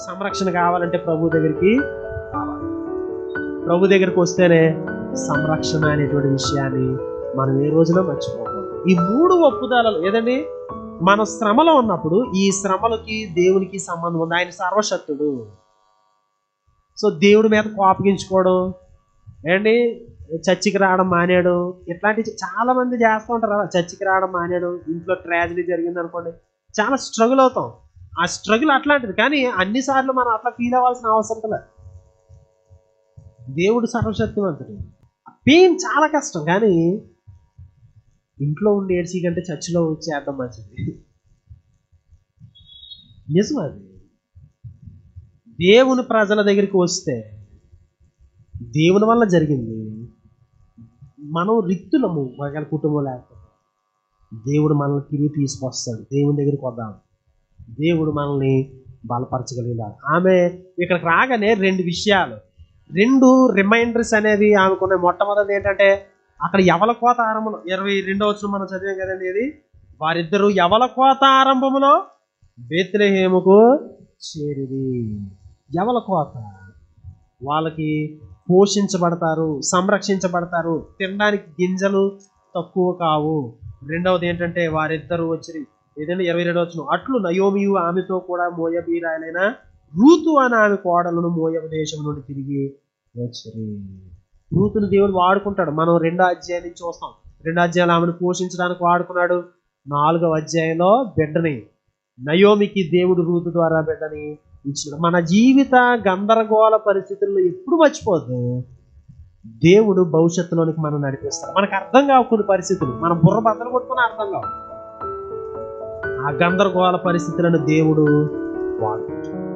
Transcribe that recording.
సంరక్షణ కావాలంటే ప్రభు దగ్గరికి రావాలి. ప్రభు దగ్గరికి వస్తేనే సంరక్షణ అనేటువంటి విషయాన్ని మనం ఏ రోజున మర్చిపోకూడదు. ఈ మూడు ఒప్పుదలలు ఏదండి? మన శ్రమలో ఉన్నప్పుడు ఈ శ్రమలకి దేవునికి సంబంధం ఉంది. ఆయన సర్వశక్తుడు. సో దేవుడి మీద కోపగించుకోవడం. ఏంటి? చర్చికి రావడం మానేడు ఇట్లాంటి చాలా మంది చేస్తూ ఉంటారు చర్చికి రావడం మానేడు ఇంట్లో ట్రాజడీ జరిగింది అనుకోండి చాలా స్ట్రగుల్ అవుతాం. ఆ స్ట్రగుల్ అట్లాంటిది. కానీ అన్నిసార్లు మనం అట్లా ఫీల్ అవ్వాల్సిన అవసరం లేదు దేవుడు సర్వశక్తివంతుడు. పెయిన్ చాలా కష్టం. కానీ ఇంట్లో ఉండి ఏడ్చి కంటే చర్చిలో చేద్దాం మంచిది. నిజం అది? దేవుని ప్రజల దగ్గరికి వస్తే దేవుని వల్ల జరిగింది. మనం రిక్తులము ఒకవేళ కుటుంబం లేకపోతే. దేవుడు మనల్ని తిరిగి తీసుకొస్తాడు. దేవుని దగ్గరికి వద్దాం. దేవుడు మనల్ని బలపరచగలిగినాడు. ఆమె ఇక్కడికి రాగానే రెండు విషయాలు. రెండు రిమైండర్స్ అనేవి ఆమెకున్న మొట్టమొదటి ఏంటంటే అక్కడ యవల కోత ఆరంభంలో ఇరవై రెండో వచ్చిన మనం చదివాం కదండి ఇది? వారిద్దరూ యవల కోత ఆరంభంలో బేత్లెహేముకు చేరిది యవల కోత వాళ్ళకి పోషించబడతారు సంరక్షించబడతారు. తినడానికి గింజలు తక్కువ కావు. రెండవది ఏంటంటే వారిద్దరూ వచ్చి ఏదైనా ఇరవై రెండు వచ్చిన అట్లు నయోమియు ఆమెతో కూడా మోయబీరాయలైన రూతు అని ఆమె కోడలను మోయబ దేశం నుండి తిరిగి వచ్చి రూతును దేవుడు వాడుకుంటాడు. మనం రెండో అధ్యాయం నుంచి చూస్తాం. రెండో అధ్యాయాలు ఆమెను పోషించడానికి వాడుకున్నాడు. నాలుగవ అధ్యాయంలో బిడ్డని నయోమికి దేవుడు రూతు ద్వారా బిడ్డని ఇచ్చినాడు మన జీవిత గందరగోళ పరిస్థితుల్లో ఎప్పుడు మర్చిపోద్దు దేవుడు భవిష్యత్తులోనికి మనం నడిపిస్తాడు. మనకు అర్థం కావు కొన్ని పరిస్థితులు మనం బుర్ర బద్దలు కొట్టుకుని అర్థం కావు. ఆ గందరగోళ పరిస్థితులను దేవుడు వాడుకుంటాడు.